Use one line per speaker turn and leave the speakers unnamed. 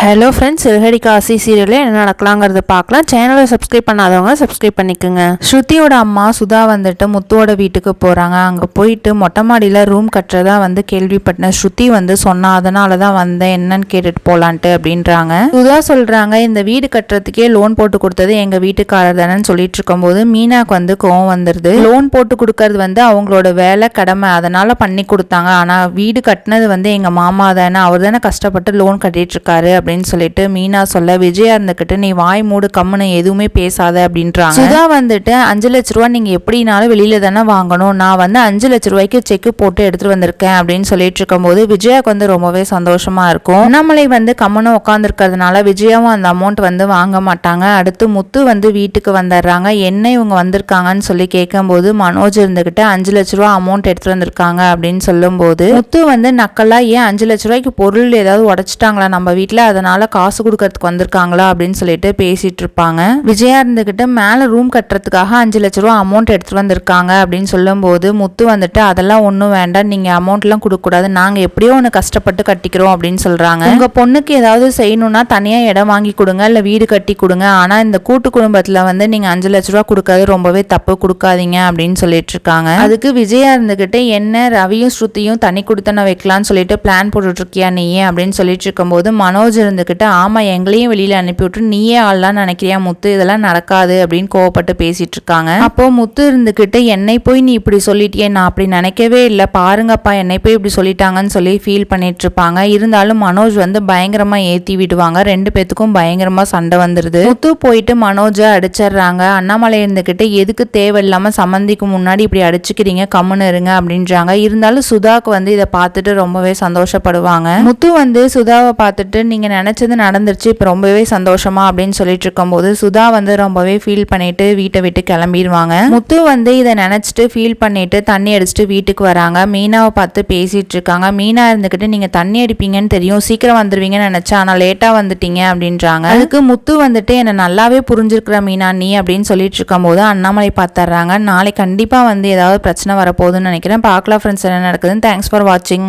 Hello friends சிறுகடி Kashi சீரியலில் என்ன நடக்கலாங்கிறத பார்க்கலாம். சேனலை சப்ஸ்கிரைப் பண்ணாதவங்க சப்ஸ்கிரைப் பண்ணிக்கோங்க. ஸ்ருதியோட அம்மா சுதா வந்துட்டு முத்துவோட வீட்டுக்கு போகிறாங்க அங்கே போயிட்டு மொட்டை மாடியில் ரூம் கட்டுறதா வந்து கேள்விப்பட்டேன். ஸ்ருதி வந்து சொன்னா அதனால தான் வந்தேன். என்னன்னு கேட்டுட்டு போகலான்ட்டு அப்படின்றாங்க. சுதா சொல்கிறாங்க இந்த வீடு கட்டுறதுக்கே லோன் போட்டு கொடுத்தது எங்கள் வீட்டுக்காரர் தானேன்னு சொல்லிட்டு இருக்கும்போது மீனாக்கு வந்து கோவம் வந்துடுது லோன் போட்டு கொடுக்கறது வந்து அவங்களோட வேலை கடமை. அதனால் பண்ணி கொடுத்தாங்க. ஆனால் வீடு கட்டினது வந்து எங்கள் மாமா தானே. அவர் தானே கஷ்டப்பட்டு லோன் கட்டிட்டு இருக்காரு அப்படின்னு சொல்லிட்டு மீனா சொல்ல விஜயா இருந்துக்கிட்டு நீ வாய் மூடு கம்முன்னு எதுவுமே பேசாத அப்படின்றாங்க. சுதா வந்துட்டு அஞ்சு லட்ச ரூபா நீங்க எப்படினாலும் வெளியில தானே வாங்கணும். நான் வந்து அஞ்சு லட்ச ரூபாய்க்கு செக் போட்டு எடுத்துட்டு வந்திருக்கேன் அப்படின்னு சொல்லிட்டு இருக்கும்போது விஜயாக்கு வந்து ரொம்பவே சந்தோஷமா இருக்கும். அண்ணாமலை வந்து கம்முன்னு உட்காந்துருக்கிறதுனால விஜயாவும் அந்த அமௌண்ட் வந்து வாங்க மாட்டாங்க. அடுத்து முத்து வந்து வீட்டுக்கு வந்துடுறாங்க. என்ன இவங்க வந்திருக்காங்கன்னு சொல்லி கேட்கும்போது மனோஜ் இருந்துகிட்டு அஞ்சு லட்ச ரூபா அமௌண்ட் எடுத்துட்டு வந்திருக்காங்க அப்படின்னு சொல்லும்போது முத்து வந்து நக்கலா ஏன் அஞ்சு லட்ச ரூபாய்க்கு பொருள் ஏதாவது உடைச்சிட்டாங்களா நம்ம வீட்டில் அதனால காசு கொடுக்கறதுக்கு வந்திருக்காங்களா அப்படின்னு சொல்லிட்டு பேசிட்டு இருப்பாங்க. விஜயா இருந்துகிட்டு மேலே ரூம் கட்டுறதுக்காக அஞ்சு லட்ச ரூபா அமௌண்ட் எடுத்துட்டு வந்திருக்காங்க அப்படின்னு சொல்லும்போது முத்து வந்துட்டு அதெல்லாம் ஒன்றும் வேண்டாம். நீங்கள் அமௌண்ட்லாம் கொடுக்கக்கூடாது. நாங்கள் எப்படியோ ஒன்று கஷ்டப்பட்டு கட்டிக்கிறோம். அப்படின்னு சொல்கிறாங்க உங்கள் பொண்ணுக்கு ஏதாவது செய்யணும்னா தனியாக இடம் வாங்கி கொடுங்க. இல்லை வீடு கட்டி கொடுங்க. ஆனால் இந்த கூட்டு குடும்பத்தில் வந்து நீங்கள் அஞ்சு லட்ச ரூபா கொடுக்காது ரொம்பவே தப்பு. கொடுக்காதீங்க. அப்படின்னு சொல்லிட்டு இருக்காங்க. அதுக்கு விஜயா இருந்துகிட்டு என்ன ரவியும் ஸ்ருதியும் தனி கொடுத்தன வைக்கலாம்னு சொல்லிட்டு பிளான் போட்டுட்டு இருக்கியா நீயே அப்படின்னு சொல்லிட்டு இருக்கும்போது மனோஜ் இருந்துக்கிட்டு ஆமா எங்களையும் வெளியில் அனுப்பிவிட்டு நீயே ஆள்லாம் நினைக்கிறியா முத்து? இதெல்லாம் நடக்காது அப்படின்னு கோவப்பட்டு பேசிட்டு இருக்காங்க அப்போ முத்து இருந்துக்கிட்டு என்னை போய் நீ இப்படி சொல்லிட்டியே நான் அப்படி நினைக்கவே இல்லை. பாருங்கப்பா என்னை போய் இப்படி சொல்லிட்டாங்கன்னு சொல்லி ஃபீல் பண்ணிட்டு இருப்பாங்க இருந்தாலும் மனோஜ் வந்து பயங்கரமா ஏத்தி விடுவாங்க. ரெண்டு பேத்துக்கும் பயங்கரமா சண்டை வந்துருது. முத்து போயிட்டு மனோஜை அடிச்சிடுறாங்க. அண்ணாமலை இருந்துக்கிட்டு எதுக்கு தேவையில்லாம சம்மந்திக்கு முன்னாடி இப்படி அடிச்சுக்கிறீங்க? கம்முன்னு இருங்க அப்படின்றாங்க. இருந்தாலும் சுதாக்கு வந்து இதை பார்த்துட்டு ரொம்பவே சந்தோஷப்படுவாங்க. முத்து வந்து சுதாவை பார்த்துட்டு நீங்கள் நினச்சது நடந்துருச்சு. இப்போ ரொம்பவே சந்தோஷமா அப்படின்னு சொல்லிட்டு இருக்கும்போது சுதா வந்து ரொம்பவே ஃபீல் பண்ணிட்டு வீட்டை விட்டு கிளம்பிடுவாங்க முத்து வந்து இதை நினச்சிட்டு ஃபீல் பண்ணிட்டு தண்ணி அடிச்சுட்டு வீட்டுக்கு வராங்க. மீனாவை பார்த்து பேசிட்டு இருக்காங்க. மீனா இருந்துக்கிட்டு நீங்க தண்ணி அடிப்பீங்கன்னு தெரியும். சீக்கிரம் வந்துருவீங்கன்னு நினைச்சேன். ஆனால் லேட்டா வந்துட்டீங்க அப்படின்றாங்க. அதுக்கு முத்து வந்துட்டு என்ன நல்லாவே புரிஞ்சிருக்கிற மீனா நீ அப்படின்னு சொல்லிட்டு இருக்கும்போது அண்ணாமலை பார்த்துறாங்க நாளை கண்டிப்பா வந்து ஏதாவது பிரச்சனை வரப்போகுதுன்னு நினைக்கிறேன். பார்க்கலாம் ஃப்ரெண்ட்ஸ் என்ன நடக்குதுன்னு. தேங்க்ஸ் ஃபார் வாட்சிங்